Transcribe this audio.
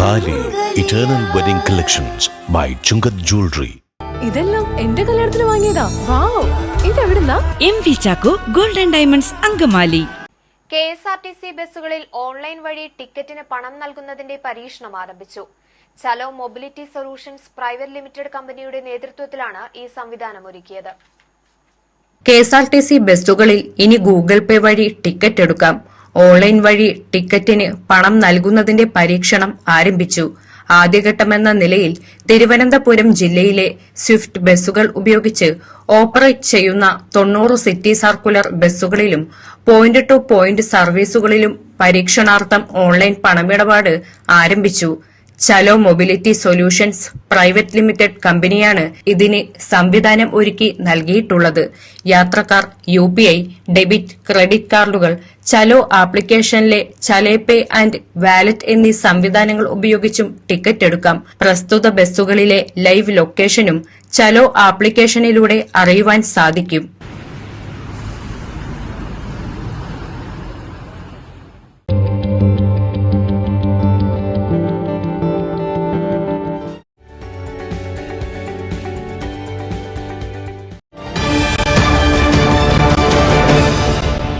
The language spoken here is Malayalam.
Thali eternal wedding collections by Chungath jewellery ഇതെല്ലാം എന്റെ കല്യാണത്തിന് വാങ്ങിയതാ. Wow. ഇതെവിടുന്നാ? M V Chacko golden diamonds Angamaly. K S R T C ബസ്സുകളിൽ ഓൺലൈൻ വഴി ടിക്കറ്റിന് പണം നൽകുന്നതിന്റെ പരീക്ഷണം ആരംഭിച്ചു. Chalo mobility solutions private limited കമ്പനിയുടെ നേതൃത്വത്തിലാണ് ഈ സംവിധാനം ഒരുക്കിയത്. K S R T C ബസ്സുകളിൽ ഇനി ഗൂഗിൾ പേ വഴി ടിക്കറ്റ് എടുക്കാം. ഓൺലൈൻ വഴി ടിക്കറ്റിന് പണം നൽകുന്നതിന്റെ പരീക്ഷണം ആരംഭിച്ചു. ആദ്യഘട്ടമെന്ന നിലയിൽ തിരുവനന്തപുരം ജില്ലയിലെ സ്വിഫ്റ്റ് ബസ്സുകൾ ഉപയോഗിച്ച് ഓപ്പറേറ്റ് ചെയ്യുന്ന തൊണ്ണൂറ് സിറ്റി സർക്കുലർ ബസ്സുകളിലും പോയിന്റ് ടു പോയിന്റ് സർവീസുകളിലും പരീക്ഷണാർത്ഥം ഓൺലൈൻ പണമിടപാട് ആരംഭിച്ചു. Chalo mobility solutions private limited കമ്പനിയാണ് ഇതിന് സംവിധാനം ഒരുക്കി നൽകിയിട്ടുള്ളത്. യാത്രക്കാർ യു ഡെബിറ്റ് ക്രെഡിറ്റ് കാർഡുകൾ ചലോ ആപ്ലിക്കേഷനിലെ ചലേപേ ആൻഡ് വാലറ്റ് എന്നീ സംവിധാനങ്ങൾ ഉപയോഗിച്ചും ടിക്കറ്റ് എടുക്കാം. പ്രസ്തുത ബസ്സുകളിലെ ലൈവ് ലൊക്കേഷനും ചലോ ആപ്ലിക്കേഷനിലൂടെ അറിയുവാൻ സാധിക്കും.